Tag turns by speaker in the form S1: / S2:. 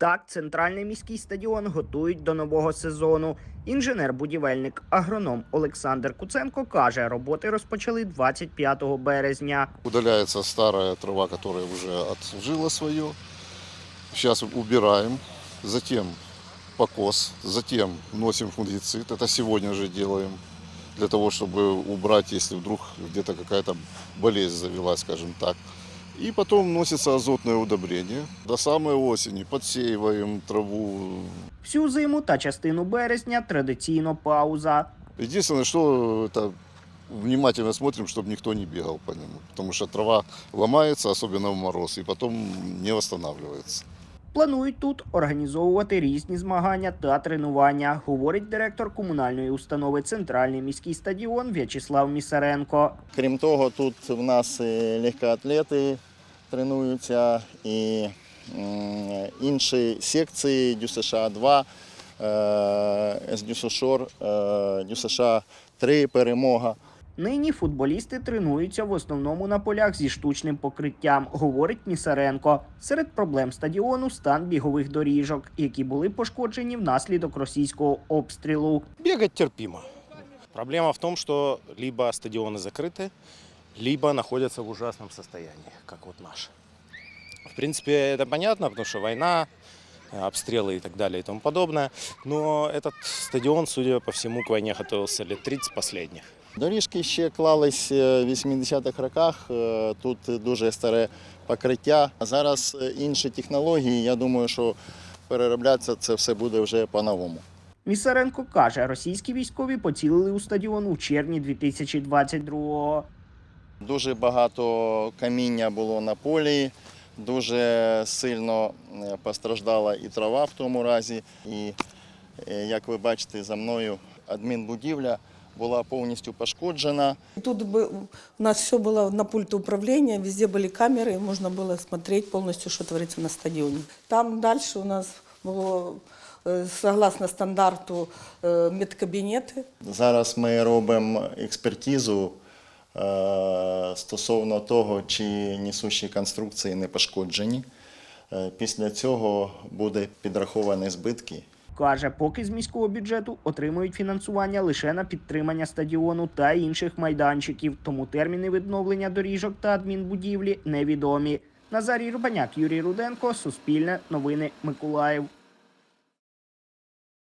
S1: Так, центральний міський стадіон готують до нового сезону. Інженер-будівельник, агроном Олександр Куценко каже, роботи розпочали 25 березня.
S2: Удаляется старая трава, которая уже отслужила свое. Сейчас убираем. Затем покос. Затем вносим фунгицид. Это сегодня же делаем. Для того, чтобы убрать, если вдруг где-то какая-то болезнь завелась, скажем так. И потом вносится азотное удобрение. До самой осени подсеиваем траву.
S1: Всю зиму та частину березня традиційно пауза.
S2: Единственное, что это внимательно смотрим, чтобы никто не бегал по нему. Потому что трава ломается, особенно в мороз, и потом не восстанавливается.
S1: Планують тут організовувати різні змагання та тренування, говорить директор комунальної установи Центральний міський стадіон В'ячеслав Місаренко.
S3: Крім того, тут в нас і легкоатлети тренуються і м, інші секції ДЮСШ 2, е, СДЮСШОР, е, ДЮСШ 3 перемога.
S1: Нині футболісти тренуються в основному на полях зі штучним покриттям, говорить Місаренко. Серед проблем стадіону стан бігових доріжок, які були пошкоджені внаслідок російського обстрілу.
S4: Бегать терпимо. Проблема в том, что либо стадионы закрыты, либо находятся в ужасном состоянии, как вот наш. В принципе, это понятно, потому что война, э, обстрелы и так далее и тому подобное. Но этот стадион, судя по всему, к войне готовился лет 30 последних.
S3: Доріжки ще клались е, в 80-х роках. е, Тут дуже старе покриття. А зараз е, інші технології. Я думаю, що перероблятися це все буде вже по-новому.
S1: Місаренко каже, російські військові поцілили у стадіон у червні 2022-го.
S3: Дуже багато каміння було на полі, дуже сильно е, постраждала і трава в тому разі. І, е, як ви бачите, за мною адмінбудівля була повністю пошкоджена.
S5: Тут бы у нас все было на пульте управления, везде были камеры, и можно было смотреть полностью, что творится на стадионе. Там дальше у нас было, э, согласно стандарту, э, медкабинеты.
S3: Зараз ми робимо експертизу е, стосовно того, чи несущі конструкції не пошкоджені. Е, Після цього буде підраховані збитки
S1: Каже, поки з міського бюджету отримують фінансування лише на підтримання стадіону та інших майданчиків, тому терміни відновлення доріжок та адмінбудівлі невідомі. Назарій Рубаняк, Юрій Руденко, Суспільне, Новини Миколаїв.